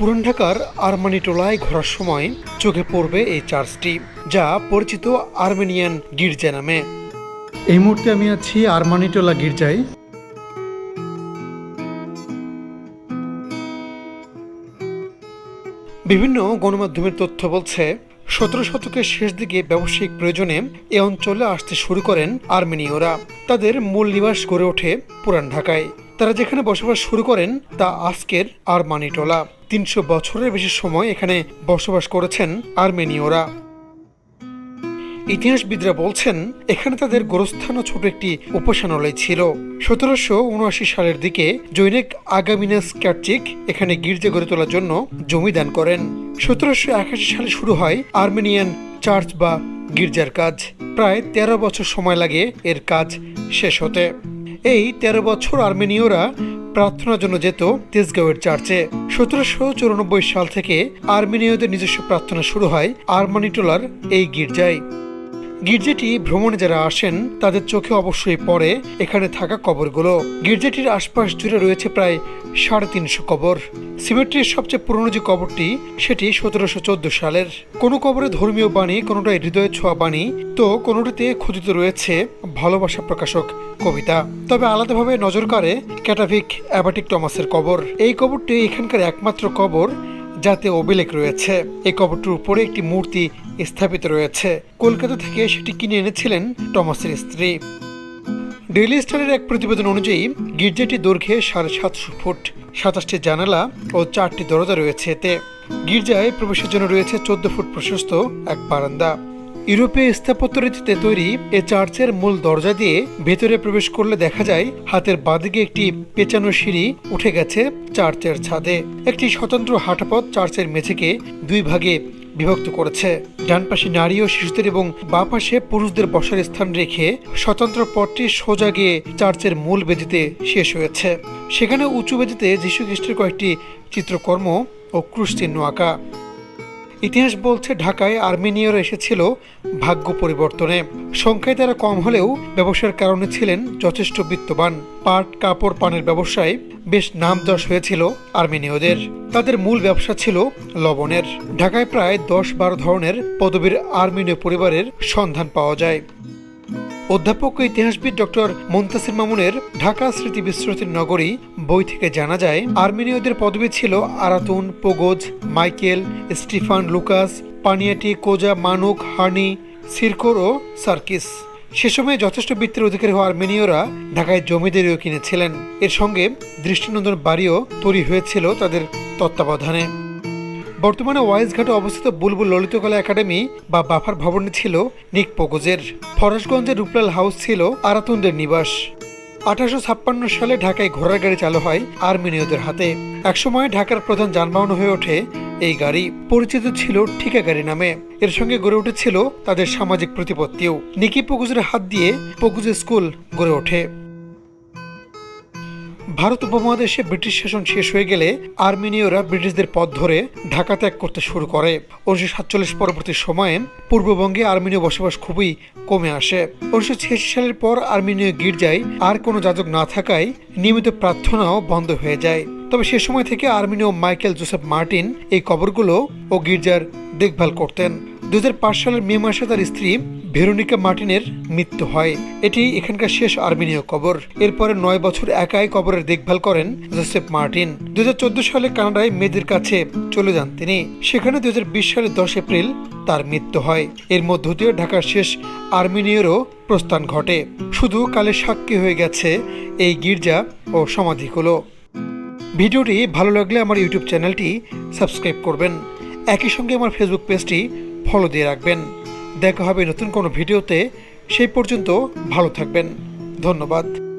পুরান ঢাকার আরমানি টোলায় ঘোরার সময় চোখে পড়বে এই চার্চটি যা পরিচিত আর্মেনিয়ান গির্জা নামে। এই মুহূর্তে আমি আছি আরমানিটোলা গির্জায়। বিভিন্ন গণমাধ্যমের তথ্য বলছে সতেরো শতকের শেষ দিকে ব্যবসায়িক প্রয়োজনে এ অঞ্চলে আসতে শুরু করেন আর্মেনীয়রা। তাদের মূল নিবাস গড়ে ওঠে পুরান ঢাকায়। তারা যেখানে বসবাস শুরু করেন তা আজকের আরমানিটোলা। তিনশো বছরের বেশি সময় এখানে বসবাস করেছেন আর্মেনীয়রা। ইতিহাসবিদরা বলছেন, এখানে তাদের গোরস্থান ও ছোট একটি উপাসনালয় ছিল। সতেরোশো উনআশি সালের দিকে জৈনিক আগামিনাস ক্যাটচিক এখানে গির্জা গড়ে তোলার জন্য জমি দান করেন। সতেরোশো একাশি সালে শুরু হয় আর্মেনিয়ান চার্চ বা গির্জার কাজ। প্রায় তেরো বছর সময় লাগে এর কাজ শেষ হতে। এই তেরো বছর আর্মেনীয়রা প্রার্থনার জন্য যেত তেজগাঁওয়ের চার্চে। সতেরোশো চুরানব্বই সাল থেকে আর্মেনীয়দের নিজস্ব প্রার্থনা শুরু হয় আর্মানিটোলার এই গির্জায়। গির্জাটি ভ্রমণে যারা আসেন, তাদের চোখে অবশ্যই পড়ে এখানে থাকা কবরগুলো। গির্জাটির আশপাশ জুড়ে রয়েছে প্রায় সাড়ে তিনশো কবর। সিমেট্রির সবচেয়ে পুরনো যে কবরটি, সেটি সতেরোশো চোদ্দ সালের। কোনো কবরে ধর্মীয় বাণী, কোনোটাই হৃদয়ে ছোঁয়া বাণী, তো কোনোটিতে খোদিত রয়েছে ভালোবাসা প্রকাশক কবিতা। তবে আলাদাভাবে নজর কাড়ে ক্যাটাভিক অ্যাবাটিক টমাসের কবর। এই কবরটি এখানকার একমাত্র কবর যাতে অভিলেখ রয়েছে। এই কবরটির উপরে একটি মূর্তি স্থাপিত রয়েছে। কলকাতা থেকে সেটি কিনে এনেছিলেন টমাসের স্ত্রী। ডেইলি স্টারের এক প্রতিবেদন অনুযায়ী, গির্জাটি দৈর্ঘ্যে সাড়ে সাতশো ফুট। সাতাশটি জানালা ও চারটি দরজা রয়েছে এতে। গির্জায় প্রবেশের জন্য রয়েছে চোদ্দ ফুট প্রশস্ত এক বারান্দা। ইউরোপীয় স্থাপত্য রীতিতে তৈরি এ চার্চের মূল দরজা দিয়ে ভেতরে প্রবেশ করলে দেখা যায় হাতের বাদিকে একটি পেঁচানো সিঁড়ি উঠে গেছে চার্চের ছাদে। একটি স্বতন্ত্র হাঁটাপথ চার্চের মেঝেকে দুই ভাগে বিভক্ত করেছে। ডান পাশে নারী ও শিশুদের এবং বাঁ পাশে পুরুষদের বসার স্থান রেখে স্বতন্ত্র পথটি সোজা গিয়ে চার্চের মূল বেদিতে শেষ হয়েছে। সেখানে উঁচু বেদিতে যীশু খ্রিস্টের কয়েকটি চিত্রকর্ম ও ক্রুশ চিহ্ন আঁকা। ইতিহাস বলছে ঢাকায় আর্মেনীয়রা এসেছিল ভাগ্য পরিবর্তনে। সংখ্যায় তারা কম হলেও ব্যবসার কারণে ছিলেন যথেষ্ট বিত্তবান। পাট, কাপড়, পানের ব্যবসায় বেশ নাম যশ হয়েছিল আর্মেনীয়দের। তাদের মূল ব্যবসা ছিল লবণের। ঢাকায় প্রায় দশ বারো ধরনের পদবীর আর্মেনীয় পরিবারের সন্ধান পাওয়া যায়। অধ্যাপক ও ইতিহাসবিদ ডক্টর মন্তাসির মামুনের ঢাকা স্মৃতি বিস্মৃতির নগরী বই থেকে জানা যায়, আর্মেনীয়দের পদবি ছিল Aratoon, Pogose, Michael, Stephen Lucas, Panioty, Coja, Manook হানি সিরকোর ও সার্কিস। সে সময় যথেষ্ট বৃত্তের অধিকারী হওয়া আর্মেনীয়রা ঢাকায় জমিদারিও কিনেছিলেন। এর সঙ্গে দৃষ্টিনন্দন বাড়িও তৈরি হয়েছিল তাদের তত্ত্বাবধানে। বর্তমানে ওয়াইজঘাটে অবস্থিত বুলবুল ললিতকলা একাডেমি বা বাফার ভবনে ছিল নিক পোগোজের। ফরাসগঞ্জের রূপলাল হাউস ছিল আরাতুনদের নিবাস। আঠারোশো ছাপ্পান্ন সালে ঢাকায় ঘোড়ার গাড়ি চালু হয় আর্মেনীয়দের হাতে। একসময় ঢাকার প্রধান যানবাহন হয়ে ওঠে এই গাড়ি। পরিচিত ছিল ঠিকা গাড়ি নামে। এর সঙ্গে গড়ে উঠেছিল তাদের সামাজিক প্রতিপত্তিও। নিকি পগুজের হাত দিয়ে পগুজ স্কুল গড়ে ওঠে। ভারত উপমহাদেশে ব্রিটিশ শাসন শেষ হয়ে গেলে আর্মেনীয়রা ব্রিটিশদের পথ ধরে ঢাকা ত্যাগ করতে শুরু করে। উনিশশো সাতচল্লিশ পরবর্তী সময়ে পূর্ববঙ্গে আর্মেনীয় বসবাস খুবই কমে আসে। উনিশশো ছিয়াশি সালের পর আর্মেনীয় গির্জায় আর কোনো যাজক না থাকায় নিয়মিত প্রার্থনাও বন্ধ হয়ে যায়। তবে সে সময় থেকে আর্মেনীয় মাইকেল জোসেফ মার্টিন এই কবরগুলো ও গির্জার দেখভাল করতেন। দুই হাজার পাঁচ সালের মে মাসে তার স্ত্রী ভেরোনিকা মার্টিনের মৃত্যু হয়। এটি এখানকার শেষ আর্মেনীয় কবর। এরপরে নয় বছর একাই কবরের দেখভাল করেন জোসেফ মার্টিন। দুই হাজার চোদ্দ সালে কানাডায় মেয়েদের কাছে চলে যান তিনি। সেখানে দুই হাজার বিশ সালের দশ এপ্রিল তার মৃত্যু হয়। এর মধ্য দিয়ে ঢাকার শেষ আর্মেনীয়রও প্রস্থান ঘটে। শুধু কালে সাক্ষী হয়ে গেছে এই গির্জা ও সমাধিগুলো। ভিডিওটি ভালো লাগলে আমার ইউটিউব চ্যানেলটি সাবস্ক্রাইব করবেন। একই সঙ্গে আমার ফেসবুক পেজটি ফলো দিয়ে রাখবেন। দেখা হবে নতুন কোনো ভিডিওতে সেই পর্যন্ত ভালো থাকবেন। ধন্যবাদ।